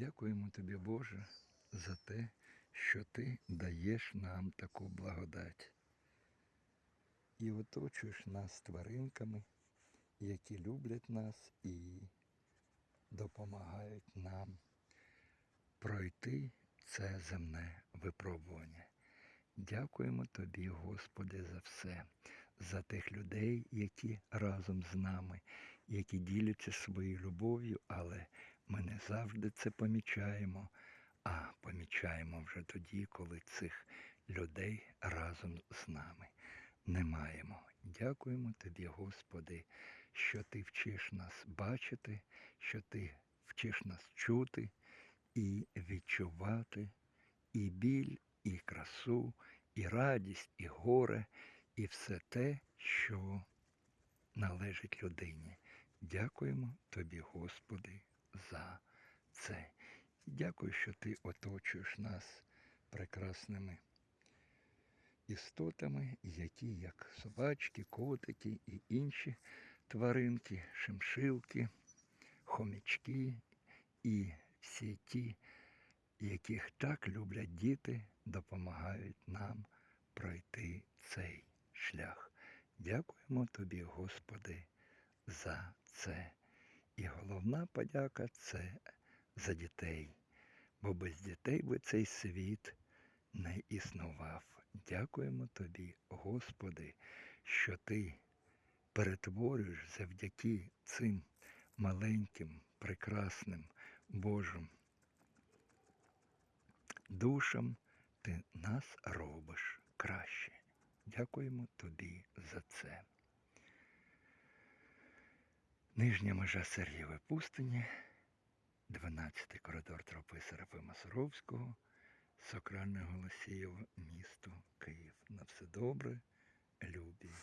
Дякуємо тобі, Боже, за те, що ти даєш нам таку благодать і оточуєш нас тваринками, які люблять нас і допомагають нам пройти це земне випробування. Дякуємо тобі, Господи, за все, за тих людей, які разом з нами, які діляться своєю любов'ю, але ми не завжди це помічаємо, а помічаємо вже тоді, коли цих людей разом з нами не маємо. Дякуємо тобі, Господи, що ти вчиш нас бачити, що ти вчиш нас чути і відчувати і біль, і красу, і радість, і горе, і все те, що належить людині. Дякуємо тобі, Господи, за це. Дякую, що ти оточуєш нас прекрасними істотами, які, як собачки, котики і інші тваринки, шимшилки, хомячки і всі ті, яких так люблять діти, допомагають нам пройти цей шлях. Дякуємо тобі, Господи, за це. І головна подяка це за дітей, бо без дітей би цей світ не існував. Дякуємо тобі, Господи, що ти перетворюєш завдяки цим маленьким, прекрасним Божим душам, ти нас робиш краще. Дякуємо тобі за це. Нижня межа Сергієвої пустині, 12-й коридор тропи Серафима Суровського, Сокральне Голосієво, місто Київ. На все добре, любі.